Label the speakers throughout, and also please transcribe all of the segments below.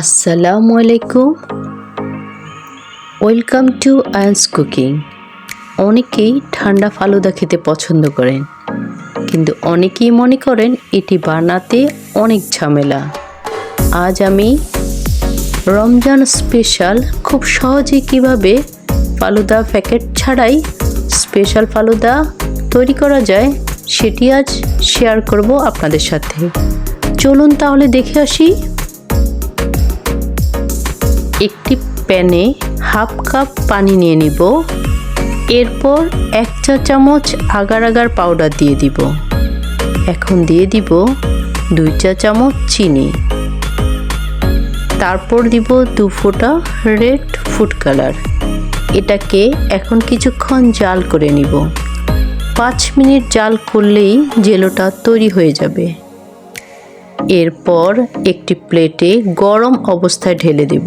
Speaker 1: আসসালামু আলাইকুম welcome to Ayans cooking অনেকেই ঠান্ডা ফালুদা খেতে পছন্দ করেন, কিন্তু অনেকেই মনে করেন এটি বানাতে অনেক ঝামেলা। আজ আমি রমজান স্পেশাল খুব সহজে কীভাবে ফালুদা প্যাকেট ছাড়াই স্পেশাল ফালুদা তৈরি করা যায়, সেটি আজ শেয়ার করব আপনাদের সাথে। চলুন তাহলে দেখে আসি। একটি প্যানে হাফ কাপ পানি নিয়ে নিব। এরপর এক চা চামচ আগার আগার পাউডার দিয়ে দিব। এখন দিয়ে দিব দুই চা চামচ চিনি। তারপর দিব দু ফোঁটা রেড ফুড কালার এটাকে এখন কিছুক্ষণ জাল করে নিব। পাঁচ মিনিট জাল করলেই জেলোটা তৈরি হয়ে যাবে। এরপর একটি প্লেটে গরম অবস্থায় ঢেলে দেব।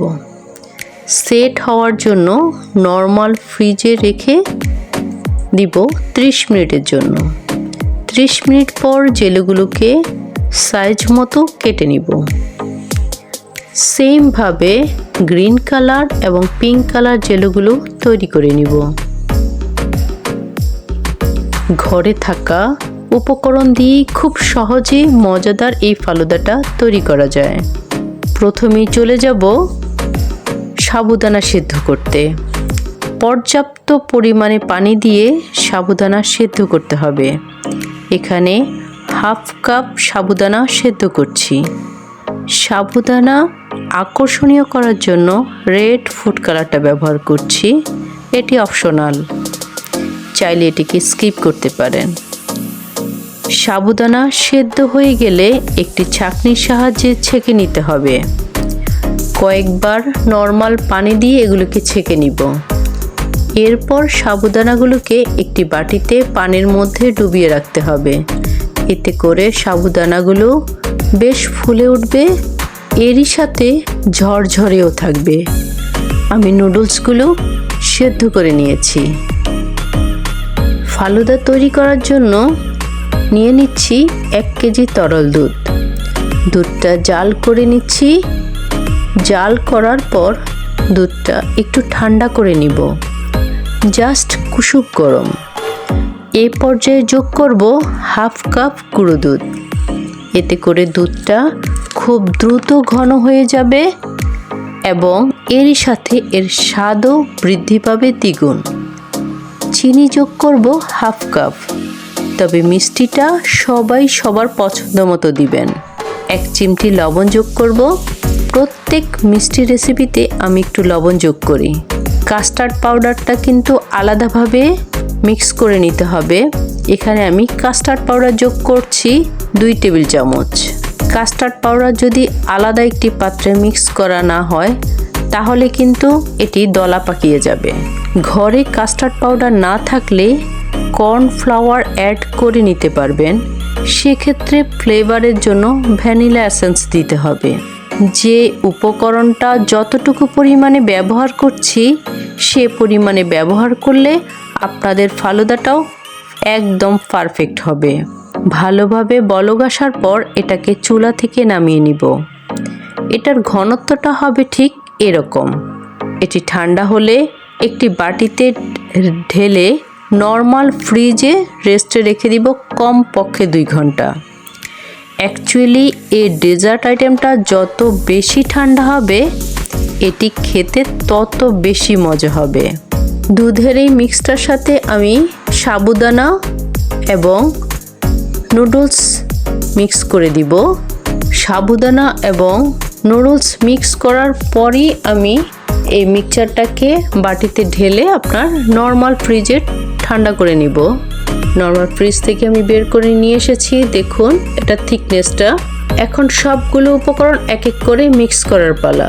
Speaker 1: সেট হওয়ার জন্য নর্মাল ফ্রিজে রেখে দিব 30 মিনিটের জন্য। 30 মিনিট পর জেলেগুলোকে সাইজ মতো কেটে নিব। সেমভাবে গ্রিন কালার এবং পিঙ্ক কালার জেলগুলো তৈরি করে নিব। ঘরে থাকা উপকরণ দিয়ে খুব সহজে মজাদার এই ফালুদাটা তৈরি করা যায়। প্রথমেই চলে যাব সাবুদানা সিদ্ধ করতে। পর্যাপ্ত পরিমাণে পানি দিয়ে সাবুদানা সেদ্ধ করতে হবে। এখানে হাফ কাপ সাবুদানা সেদ্ধ করছি। সাবুদানা আকর্ষণীয় করার জন্য রেড ফুড কালারটা ব্যবহার করছি। এটি অপশনাল। চাইলে এটিকে স্কিপ করতে পারেন। সাবুদানা সেদ্ধ হয়ে গেলে একটি ছাঁকনির সাহায্যে ছেঁকে নিতে হবে। কয়েকবার নর্মাল পানি দিয়ে এগুলোকে ছেঁকে নিব। এরপর সাবুদানাগুলোকে একটি বাটিতে পানির মধ্যে ডুবিয়ে রাখতে হবে। এতে করে সাবুদানাগুলো বেশ ফুলে উঠবে, এরই সাথে ঝরঝরেও থাকবে। আমি নুডলসগুলো সেদ্ধ করে নিয়েছি। ফালুদা তৈরি করার জন্য নিয়ে নিচ্ছি এক কেজি তরল দুধ। দুধটা জাল করে নিচ্ছি। জাল করার পর দুধটা একটু ঠান্ডা করে নিব। জাস্ট কুসুম গরম। এ পর্যায়ে যোগ করব হাফ কাপ গুঁড়ো দুধ। এতে করে দুধটা খুব দ্রুত ঘন হয়ে যাবে এবং এরই সাথে এর স্বাদও বৃদ্ধি পাবে দ্বিগুণ। চিনি যোগ করব হাফ কাপ। তবে মিষ্টিটা সবাই সবার পছন্দ মতো দিবেন। এক চিমটি লবণ যোগ করব। প্রত্যেক মিষ্টি রেসিপিতে আমি একটু লবণ যোগ করি। কাস্টার্ড পাউডারটা কিন্তু আলাদাভাবে মিক্স করে নিতে হবে। এখানে আমি কাস্টার্ড পাউডার যোগ করছি দুই টেবিল চামচ। কাস্টার্ড পাউডার যদি আলাদা একটি পাত্রে মিক্স করা না হয় তাহলে কিন্তু এটি দলা পাকিয়ে যাবে। ঘরে কাস্টার্ড পাউডার না থাকলে কর্নফ্লাওয়ার অ্যাড করে নিতে পারবেন। সেক্ষেত্রে ফ্লেভারের জন্য ভ্যানিলা এসেন্স দিতে হবে। যে উপকরণটা যতটুকু পরিমাণে ব্যবহার করছি, সে পরিমাণে ব্যবহার করলে আপনাদের ফালুদাটাও একদম পারফেক্ট হবে। ভালোভাবে বলগ আসার পর এটাকে চুলা থেকে নামিয়ে নিব। এটার ঘনত্বটা হবে ঠিক এরকম। এটি ঠান্ডা হলে একটি বাটিতে ঢেলে নর্মাল ফ্রিজে রেস্টে রেখে দিব কম পক্ষে দুই ঘণ্টা। অ্যাকচুয়ালি এই ডেজার্ট আইটেমটা যত বেশি ঠান্ডা হবে, এটি খেতে তত বেশি মজা হবে। দুধের এই মিক্সটার সাথে আমি সাবুদানা এবং নুডলস মিক্স করে দিব। সাবুদানা এবং নুডলস মিক্স করার পরই আমি এই মিক্সচারটাকে বাটিতে ঢেলে আপনার নর্মাল ফ্রিজে ঠান্ডা করে নিব। নর্মাল ফ্রিজ থেকে আমি বের করে নিয়ে এসেছি। দেখুন, এটা থিকনেসটা এখন সবগুলো উপকরণ এক এক করে মিক্স করার পালা।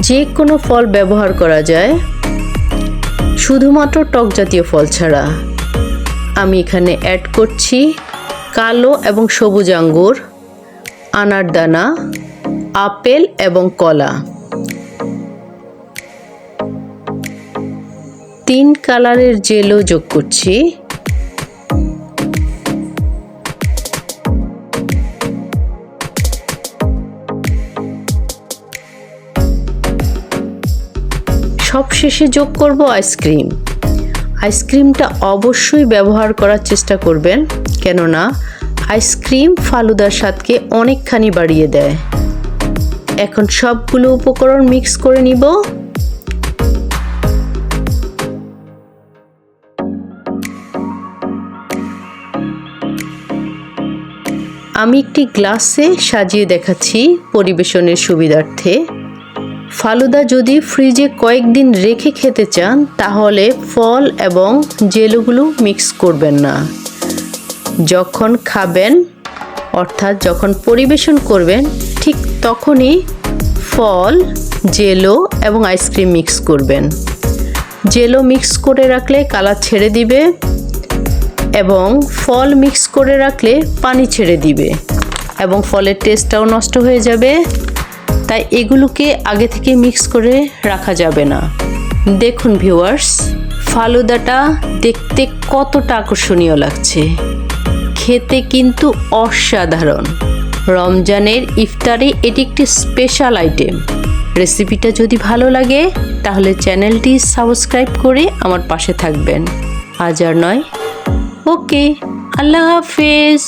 Speaker 1: যে কোনো ফল ব্যবহার করা যায়। শুধুমাত্র টক জাতীয় ফল ছাড়া। আমি এখানে অ্যাড করছি কালো এবং সবুজ আঙ্গুর আনারদানা আপেল এবং কলা। তিন কালারের জেলও যোগ করছি। সবশেষে যোগ করব আইসক্রিম। আইসক্রিমটা অবশ্যই ব্যবহার করার চেষ্টা করবেন, কেননা আইসক্রিম ফালুদার স্বাদকে অনেকখানি বাড়িয়ে দেয়। এখন সবগুলো উপকরণ মিক্স করে নিব। আমি একটি গ্লাসে সাজিয়ে দেখাচ্ছি পরিবেশনের সুবিধার্থে। ফালুদা যদি ফ্রিজে কয়েকদিন রেখে খেতে চান, তাহলে ফল এবং জেলোগুলো মিক্স করবেন না। যখন খাবেন, অর্থাৎ যখন পরিবেশন করবেন ঠিক তখনই ফল, জেলো এবং আইসক্রিম মিক্স করবেন। জেলো মিক্স করে রাখলে কালার ছেড়ে দিবে এবং ফল মিক্স করে রাখলে পানি ছেড়ে দিবে এবং ফলের টেস্টটাও নষ্ট হয়ে যাবে। তাই এগুলোকে আগে থেকে মিক্স করে রাখা যাবে না। দেখুন ভিউয়ার্স, ফালুদাটা দেখতে কতটা আকর্ষণীয় লাগছে। খেতে কিন্তু অসাধারণ। রমজানের ইফতারে এটি একটি স্পেশাল আইটেম রেসিপিটা যদি ভালো লাগে, তাহলে চ্যানেলটি সাবস্ক্রাইব করে আমার পাশে থাকবেন। আজ আর নয়। ওকে আল্লাহ হাফেজ।